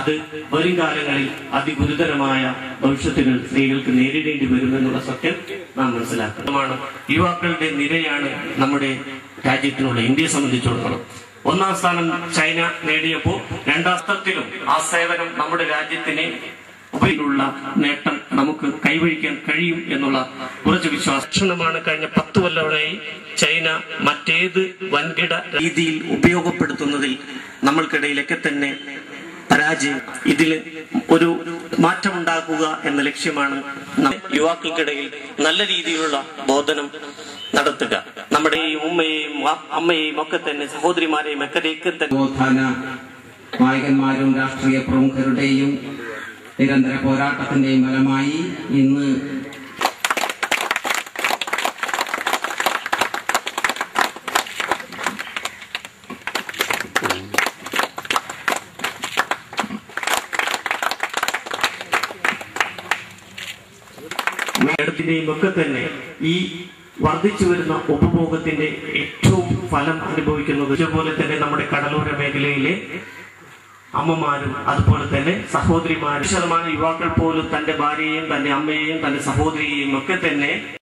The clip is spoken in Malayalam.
അത് വരും കാലങ്ങളിൽ അതിഗുരുതരമായ ഭവിഷ്യത്തുകൾ സ്ത്രീകൾക്ക് നേരിടേണ്ടി വരുമെന്നുള്ള സത്യം നാം മനസ്സിലാക്കുന്നതാണ് യുവാക്കളുടെ നിരയാണ് നമ്മുടെ രാജ്യത്തിനുള്ള ഇന്ത്യയെ സംബന്ധിച്ചിടത്തോളം. ഒന്നാം സ്ഥാനം ചൈന നേടിയപ്പോൾ രണ്ടാം സ്ഥാനത്തിലും ആ സേവനം നമ്മുടെ രാജ്യത്തിന് ഉപയോഗിലുള്ള നേട്ടം നമുക്ക് കൈവഴിക്കാൻ കഴിയും എന്നുള്ള കുറച്ച് വിശ്വാസമാണ് കഴിഞ്ഞ പത്ത് കൊല്ലമായി ചൈന മറ്റേത് വൻകിട രീതിയിൽ ഉപയോഗപ്പെടുത്തുന്നതിൽ നമ്മൾക്കിടയിലൊക്കെ തന്നെ പരാജയം. ഇതിൽ ഒരു മാറ്റമുണ്ടാക്കുക എന്ന ലക്ഷ്യമാണ് യുവാക്കൾക്കിടയിൽ നല്ല രീതിയിലുള്ള ബോധനം നടത്തുക. നമ്മുടെ ഈ ഉമ്മയെയും അമ്മയെയും ഒക്കെ തന്നെ സഹോദരിമാരെയും ഒക്കെ തന്നെ നായകന്മാരും രാഷ്ട്രീയ പ്രമുഖരുടെയും നിരന്തര പോരാട്ടത്തിന്റെയും ഫലമായി ഇന്ന് മേടത്തിന്റെയും ഒക്കെ തന്നെ ഈ വർദ്ധിച്ചു വരുന്ന ഉപഭോഗത്തിന്റെ ഏറ്റവും ഫലം അനുഭവിക്കുന്നത് ഇതുപോലെ തന്നെ നമ്മുടെ കടലോര മേഖലയിലെ അമ്മമാരും അതുപോലെ തന്നെ സഹോദരിമാരും ശതമാനം യുവാക്കൾ പോലും തന്റെ ഭാര്യയെയും തന്റെ അമ്മയെയും തന്റെ സഹോദരിയെയും ഒക്കെ തന്നെ